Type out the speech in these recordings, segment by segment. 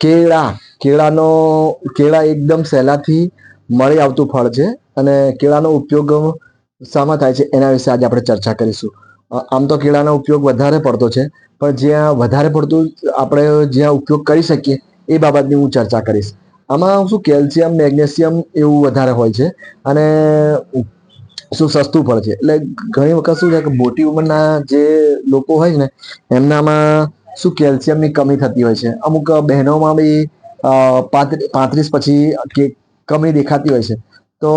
કેળા, કેળાનો, કેળા એકદમ સહેલાથી મળી આવતું ફળ છે અને કેળાનો ઉપયોગ શામાં થાય છે એના વિશે આજે આપણે ચર્ચા કરીશું. આમ તો કેળાનો ઉપયોગ વધારે પડતો છે, પણ જ્યાં વધારે પડતું આપણે જ્યાં ઉપયોગ કરી શકીએ એ બાબતની હું ચર્ચા કરીશ. આમાં શું કેલ્શિયમ, મેગ્નેશિયમ એવું વધારે હોય છે અને શું સસ્તું ફળ છે? એટલે ઘણી વખત શું છે કે મોટી ઉંમરના જે લોકો હોય ને, એમનામાં શું કેલ્શિયમની કમી થતી હોય છે? અમુક બહેનોમાં બી પાંત્રીસ પછી કમી દેખાતી હોય છે. તો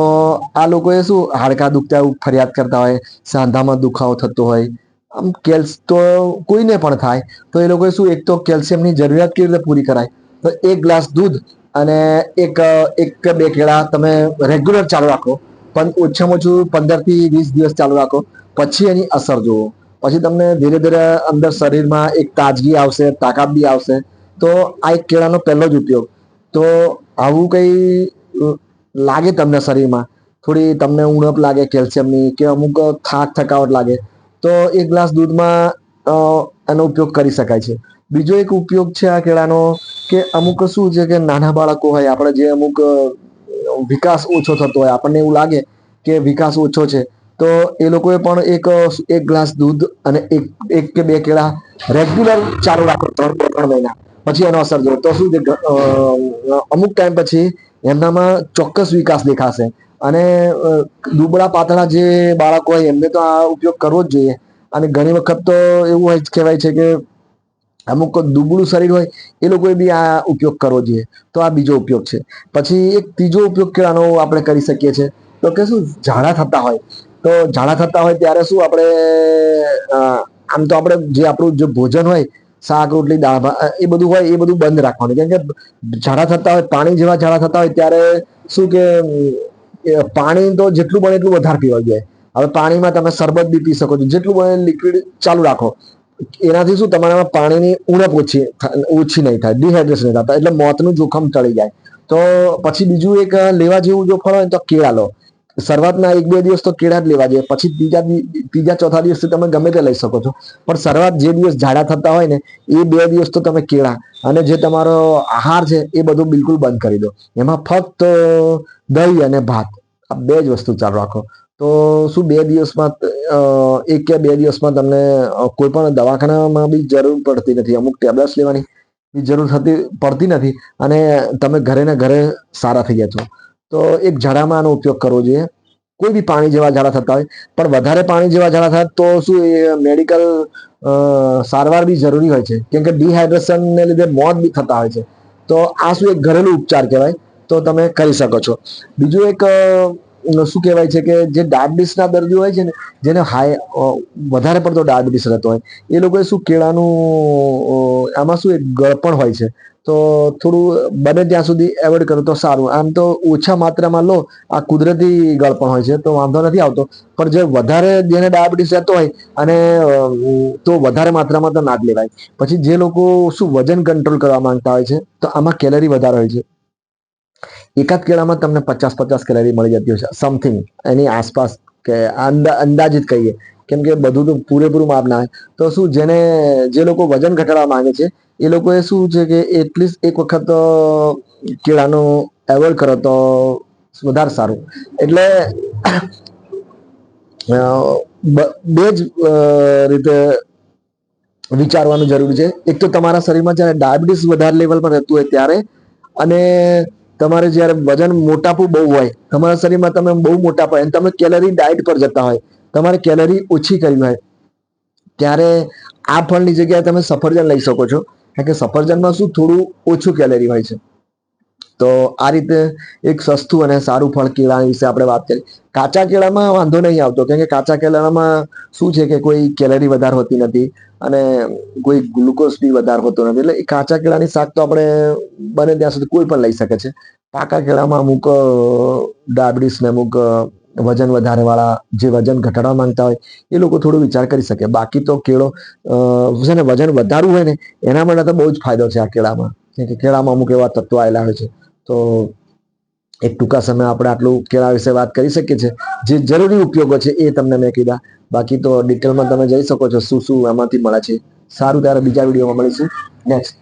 આ લોકોએ શું હાડકા દુખતા ફરિયાદ કરતા હોય, સાંધામાં દુખાવો થતો હોય, આમ કેલ્સ તો કોઈને પણ થાય. તો એ લોકોએ શું એક તો કેલ્શિયમની જરૂરિયાત કેવી રીતે પૂરી કરાય? તો એક ગ્લાસ દૂધ અને એક એક બે કેળા તમે રેગ્યુલર ચાલુ રાખો. પણ ઓછામાં ઓછું પંદરથી વીસ દિવસ ચાલુ રાખો. પછી એની અસર જુઓ. પછી તમને ધીરે ધીરે અંદર શરીરમાં એક તાજગી આવશે, તાકાત બી આવશે. તો આ એક કેળાનો પહેલો જ ઉપયોગ. તો આવું કંઈ લાગે તમને શરીરમાં? થોડી તમને ઉણપ લાગે, કેલ્શિયમની કે અમુક થાક, થકાવટ લાગે? તો એક ગ્લાસ દૂધમાં એનો ઉપયોગ કરી શકાય છે. બીજો એક ઉપયોગ છે આ કેળાનો કે અમુક શું છે કે નાના બાળકો હોય, આપણે જે અમુક વિકાસ ઓછો થતો હોય, આપણને એવું લાગે કે વિકાસ ઓછો છે. તો એ લોકોએ પણ એક એક ગ્લાસ દૂધ અને એક એક કે બે કેળા રેગ્યુલર ચાલુ રાખો, ત્રણ ત્રણ મહિના. પછી એનો અસર જોયો તો શું અમુક ટાઈમ પછી એમનામાં ચોક્કસ વિકાસ દેખાશે. અને દુબળા પાતળા જે બાળકો હોય, એમને તો આ ઉપયોગ કરવો જ જોઈએ. અને ઘણી વખત તો એવું હોય કહેવાય છે કે અમુક દુબળું શરીર હોય, એ લોકોએ બી આ ઉપયોગ કરવો જોઈએ. તો આ બીજો ઉપયોગ છે. પછી એક ત્રીજો ઉપયોગ કેળાનો આપણે કરી શકીએ છીએ. તો કે શું, ઝાડા થતા હોય. તો ઝાડા થતા હોય ત્યારે શું આપણે આમ તો આપણે જે આપણું જે ભોજન હોય, શાક, રોટલી, દાળ ભાત એ બધું હોય, એ બધું બંધ રાખવાનું. કેમ કે ઝાડા થતા હોય, પાણી જેવા ઝાડા થતા હોય ત્યારે શું કે પાણી તો જેટલું બને એટલું વધારે પીવા જોઈએ હવે પાણીમાં તમે શરબત બી પી શકો છો. જેટલું બને લિક્વિડ ચાલુ રાખો. એનાથી શું તમારામાં પાણીની ઉણપ ઓછી ઓછી નહીં થાય ડિહાઇડ્રેશન નહીં થતા એટલે મોતનું જોખમ ટળી જાય. તો પછી બીજું એક લેવા જેવું જો ફળ હોય તો કેળા લો. શરૂઆતના એક બે દિવસ તો કેળા જ લેવા જોઈએ. પછી ત્રીજા ત્રીજા, ચોથા દિવસથી તમે ગમે તે લઈ શકો છો. પણ શરૂઆત જે દિવસ ઝાડા થતા હોય ને, એ બે દિવસ તો તમે કેળા અને જે તમારો આહાર છે, એ બધું બિલકુલ બંધ કરી દો. એમાં ફક્ત દહીં અને ભાત. આ બે જ વસ્તુ ચાલુ રાખો. તો શું બે દિવસમાં એક કે બે દિવસમાં તમને કોઈ પણ દવાખાનામાં બી જરૂર પડતી નથી. અમુક ટેબ્લેટ્સ લેવાની જરૂર થતી, પડતી નથી અને તમે ઘરે ને ઘરે સારા થઈ ગયા છો. તો એક ઝાડામાં આનો ઉપયોગ કરવો જોઈએ. કોઈ બી પાણી જેવા ઝાડા થતા હોય. પણ વધારે પાણી જેવા ઝાડા થાય તો શું એ મેડિકલ સારવાર બી જરૂરી હોય છે. કેમ કે ડિહાઇડ્રેશનને લીધે મોત બી થતા હોય છે. તો આ શું એક ઘરેલું ઉપચાર કહેવાય. તો તમે કરી શકો છો. બીજું એક શું કહેવાય છે કે જે ડાયાબિટીસના દર્દીઓ હોય છે ને, જેને હાઈ વધારે પડતો ડાયાબિટીસ રહેતો હોય, એ લોકોએ શું કેળાનું આમાં શું એક ગળપણ હોય છે. તો થોડું બને ત્યાં સુધી એવોઇડ કરો તો સારું. આમ તો ઓછા માત્રામાં લો, આ કુદરતી ગળપણ હોય છે, તો વાંધો નથી આવતો. પણ જે વધારે જેને ડાયાબિટીસ રહેતો હોય અને તો વધારે માત્રામાં તો ના જ લેવાય. પછી જે લોકો શું વજન કંટ્રોલ કરવા માંગતા હોય છે, તો આમાં કેલરી વધારે હોય છે. એકાદ કેળામાં તમને પચાસ પચાસ કેલરી મળી જતી હોય છે સમથિંગ એની આસપાસ કે અંદા- અંદાજિત કહીએ. કેમ કે બધું તો પૂરેપૂરું માપ ના હોય. તો શું જેને જે લોકો વજન ઘટાડવા માંગે છે, એ લોકોએ શું છે કે એટલીસ્ટ એક વખત કેળાનો કેળાનું એવોઇડ કરો તો વધારે સારું. એટલે બે જ રીતે વિચારવાનું જરૂરી છે. એક તો તમારા શરીરમાં જ્યારે ડાયાબિટીસ વધારે લેવલ પર રહેતું હોય ત્યારે અને તમારે જ્યારે વજન મોટાપું બહુ હોય, તમારા શરીરમાં તમે બહુ મોટા હોય અને તમે કેલરી ડાયટ પર જતા હોય તમારે કેલરી ઓછી કરવી હોય. ત્યારે આ ફળની જગ્યાએ તમે સફરજન લઈ શકો છો. કારણ કે સફરજનમાં શું થોડું ઓછું કેલરી હોય છે. તો આ રીતે એક સસ્તું અને સારું ફળ કેળા વિશે આપણે વાત કરી. કાચા કેળામાં વાંધો નહીં આવતો. કેમ કે કાચા કેળામાં શું છે કે કોઈ કેલરી વધારે હોતી નથી અને કોઈ ગ્લુકોઝ બી વધારે હોતો નથી. એટલે એ કાચા કેળાની શાક તો આપણે બને ત્યાં સુધી કોઈ પણ લઈ શકે છે. પાકા કેળામાં અમુક ડાયાબિટીસ ને અમુક વજન વધારે વાળા જે વજન ઘટાડવા માંગતા હોય, એ લોકો થોડો વિચાર કરી શકે. બાકી તો કેળો છે ને, વજન વધારવું હોય ને, એના માટે તો બહુ જ ફાયદો છે આ કેળામાં. કેમ કે કેળામાં અમુક એવા તત્વો આવેલા હોય છે. તો એક ટૂંકા સમય આપણે આટલું કેળા વિશે વાત કરી શકીએ છીએ. જે જરૂરી ઉપયોગો છે એ તમને મેં કીધા. બાકી તો ડિટેલમાં તમે જઈ શકો છો શું શું એમાંથી મળે છે. સારું, ત્યારે બીજા વિડીયોમાં મળીશું. નેક્સ્ટ